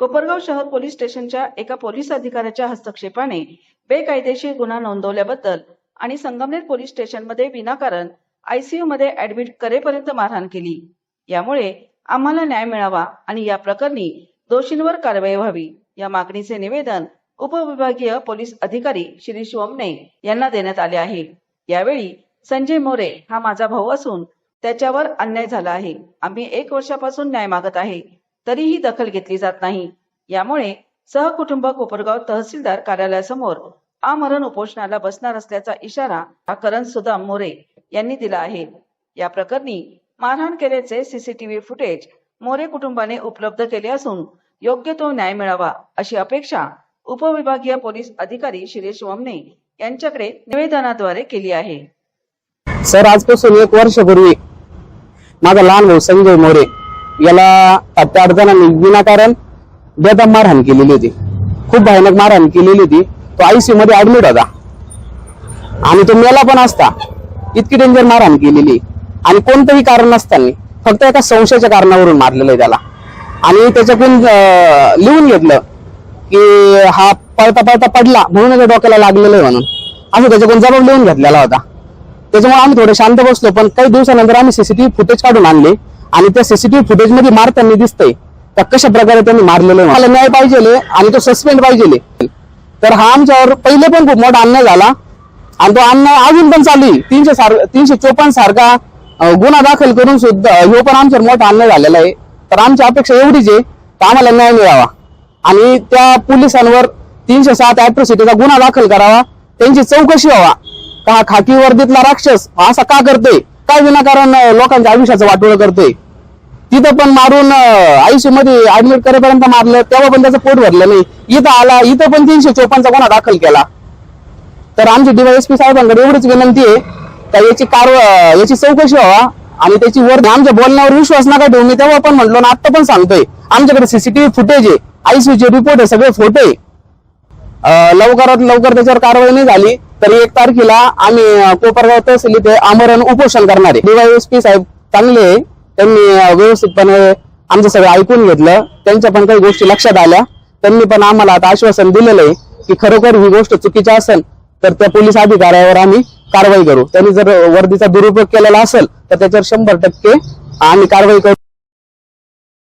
कोपरगाव शहर पोलीस स्टेशनच्या एका पोलीस अधिकाऱ्याच्या हस्तक्षेपाने बेकायदेशीर गुन्हा नोंदवल्याबद्दल आणि संगमनेर पोलीस स्टेशनमध्ये विनाकारण आयसीयू मध्ये ऍडमिट करेपर्यंत मारहाण केली. यामुळे आम्हाला न्याय मिळावा आणि या प्रकरणी दोषींवर कारवाई व्हावी. या मागणीचे निवेदन उपविभागीय पोलीस अधिकारी श्री शिवमने यांना देण्यात आले आहे. यावेळी संजय मोरे हा माझा भाऊ असून त्याच्यावर अन्याय झाला आहे. आम्ही एक वर्षापासून न्याय मागत आहे. तरीही दखल घेतली जात नाही. यामुळे सहकुटुंब कोपरगाव तहसीलदार कार्यालयासमोर आमरण उपोषणाला बसणार असल्याचा इशारा करण सुदाम मोरे यांनी दिला आहे. या प्रकरणी मारहाण केल्याचे सीसीटीव्ही फुटेज मोरे कुटुंबाने उपलब्ध केले असून योग्य तो न्याय मिळावा अशी अपेक्षा उपविभागीय पोलीस अधिकारी शिरेश वमने यांच्याकडे निवेदनाद्वारे केली आहे. सर आजपासून एक वर्षापूर्वी माझा लहान भाऊ संजय मोरे याला त्या अडचणांनी विनाकारण बेदम मारहाण केलेली होती. खूप भयानक मारहाण केलेली होती. तो आयसीयू मध्ये ऍडमिट होता आणि तो मेला पण असता. इतकी डेंजर मारहाण केलेली. आणि कोणतंही कारण नसताना फक्त एका संशयाच्या कारणावरून मारलेलं आहे त्याला. आणि त्याच्यातून लिहून घेतलं की हा पळता पळता पडला म्हणून त्याच्या डोक्याला लागलेलं आहे म्हणून. असं त्याच्याकडून जबाब लिहून घेतलेला होता. त्याच्यामुळे आम्ही थोडे शांत बसलो पण काही दिवसानंतर आम्ही सीसीटीव्ही फुटेज काढून आणले. आणि त्या सीसीटीव्ही फुटेजमध्ये मारताना दिसतंय. तर कशा प्रकारे त्यांनी मारलेलं मला न्याय पाहिजे आणि तो सस्पेंड पाहिजे तर हा आमच्यावर पहिले पण खूप मोठा अन्याय झाला. आणि तो अन्याय अजून पण चालू आहे. तीनशे सार तीनशे चोपन्न सारखा गुन्हा दाखल करून सुद्धा ह्यो पण आमच्यावर मोठा अन्याय झालेला आहे. तर आमची अपेक्षा एवढीच आहे तर आम्हाला न्याय मिळावा. आणि त्या पोलिसांवर तीनशे सात अॅट्रोसिटीचा गुन्हा दाखल करावा. त्यांची चौकशी व्हावा. का हा खाकी वर्दीतला राक्षस असा का करतोय? काय विनाकारण लोकांच्या आयुष्याचं वाटोळ करतोय तिथं पण मारून आयुष्यमध्ये ऍडमिट करेपर्यंत मारलं तेव्हा पण त्याचं पोट भरलं नाही. इथं आला इथं पण तीनशे चोपन्नचा गुन्हा दाखल केला. तर आमची डीवायएसपी साहेबांकडे एवढीच विनंती आहे का याची कार याची चौकशी व्हावा आणि त्याची वर आमच्या बोलण्यावर विश्वास नका ठेवू. मी तेव्हा पण म्हणलो ना आता पण सांगतोय. आमच्याकडे सीसीटीव्ही फुटेज आहे आयसीयूचे रिपोर्ट आहे सगळे फोटो आहे. लवकरात लवकर त्याच्यावर कारवाई नाही झाली तर एक तारखेला आम्ही कोपरगाव तहसील इथे आमरण उपोषण करणार. आहे डीवायएसपी साहेब चांगले आहे. त्यांनी व्यवस्थितपणे आमचं सगळं ऐकून घेतलं. त्यांच्या पण काही गोष्टी लक्षात आल्या. त्यांनी पण आम्हाला आता आश्वासन दिलेलं आहे की खरोखर ही गोष्ट चुकीची असेल तर त्या पोलीस अधिकाऱ्यावर आम्ही कारवाई करू. त्यांनी जर वर्दीचा दुरुपयोग केलेला असेल तर त्याच्यावर शंभर टक्के आम्ही कारवाई करू.